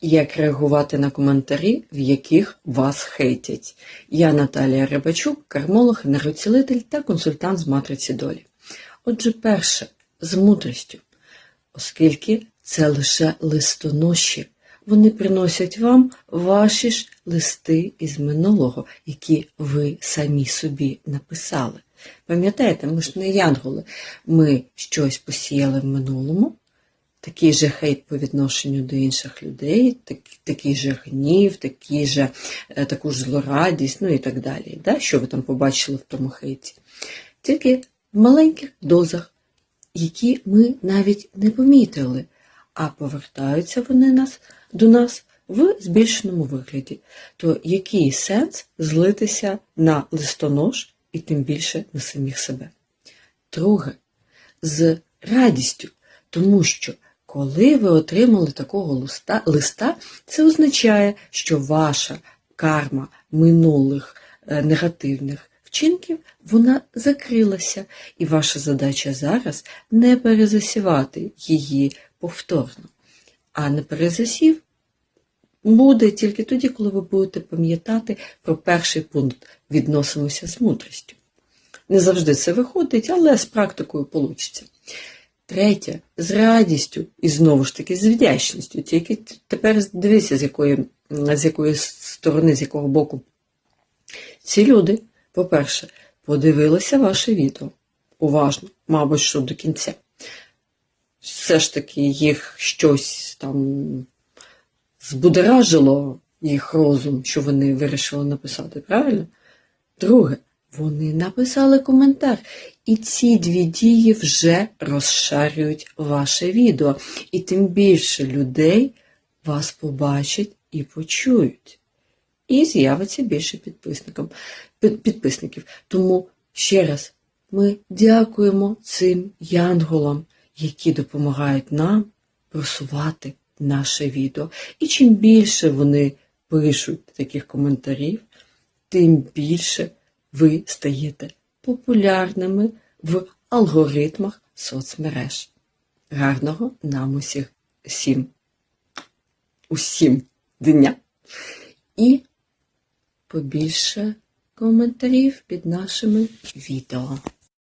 Як реагувати на коментарі, в яких вас хейтять? Я Наталія Рибачук, кармолог, енергоцілитель та консультант з матриці долі. Отже, перше, з мудрістю, оскільки це лише листоноші. Вони приносять вам ваші ж листи із минулого, які ви самі собі написали. Пам'ятаєте, ми ж не янголи, ми щось посіяли в минулому, такий же хейт по відношенню до інших людей, так, такий же гнів, такий же, е, таку ж злорадість, ну і так далі. Да? Що ви там побачили в тому хейті? Тільки в маленьких дозах, які ми навіть не помітили, а повертаються вони нас, до нас в збільшеному вигляді. То який сенс злитися на листонож і тим більше на самих себе? Друге, з радістю, тому що коли ви отримали такого листа, листа, це означає, що ваша карма минулих е, негативних вчинків вона закрилася, і ваша задача зараз не перезасівати її повторно. А не перезасів буде тільки тоді, коли ви будете пам'ятати про перший пункт відносимося з мудрістю. Не завжди це виходить, але з практикою вийде. Третє, з радістю і знову ж таки з вдячністю. Тільки тепер дивіться, з якої, з якої сторони, з якого боку. Ці люди, по-перше, подивилися ваше відео уважно, мабуть, що до кінця. Все ж таки їх щось там збудоражило їх розум, що вони вирішили написати, правильно? Друге, вони написали коментар, і ці дві дії вже розшарюють ваше відео. І тим більше людей вас побачать і почують. І з'явиться більше підписників. Тому ще раз ми дякуємо цим янголам, які допомагають нам просувати наше відео. І чим більше вони пишуть таких коментарів, тим більше ви стаєте популярними в алгоритмах соцмереж. Гарного нам усіх всім, усім дня. І побільше коментарів під нашими відео.